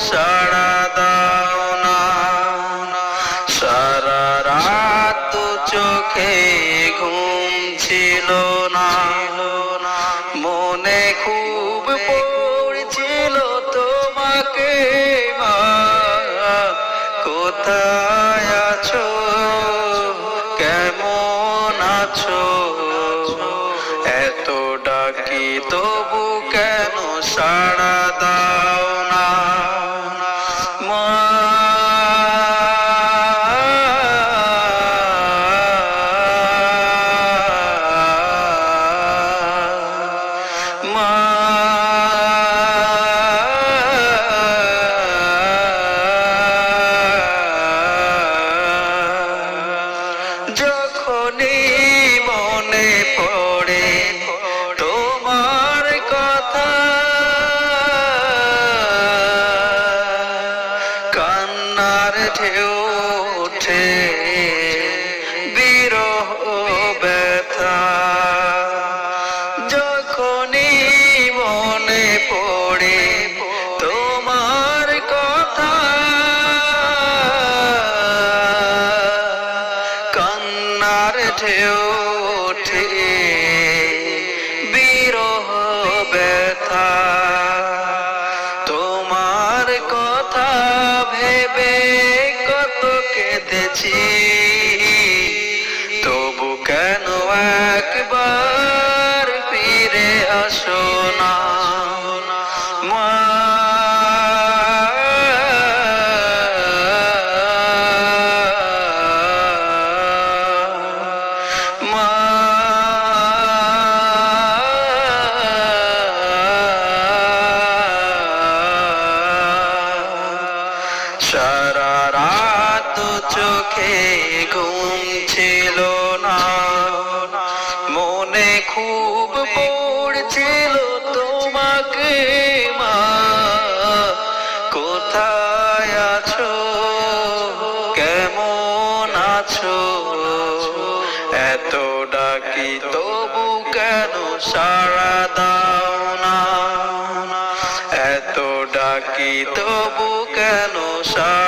সাড়া দাও না সারা রাত চোখে ঘুম ছিল না। মনে খুব পড়ছিল তোমাকে মা কোথায় ঢেউ ওঠে একবার ফিরে আসো না। সারা রাত চোখে ঘুম খুব পড়ছিল তোমাকে মা। কোথায় আছো? কেমন আছো? এত ডাকি তবু কেন সাড়া দাও না? এত ডাকি তবু কেন সাড়া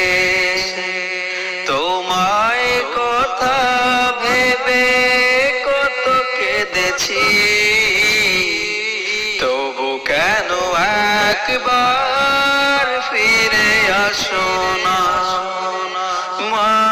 কেঁদেছি তবু কেন একবার ফিরে আসো না? মা।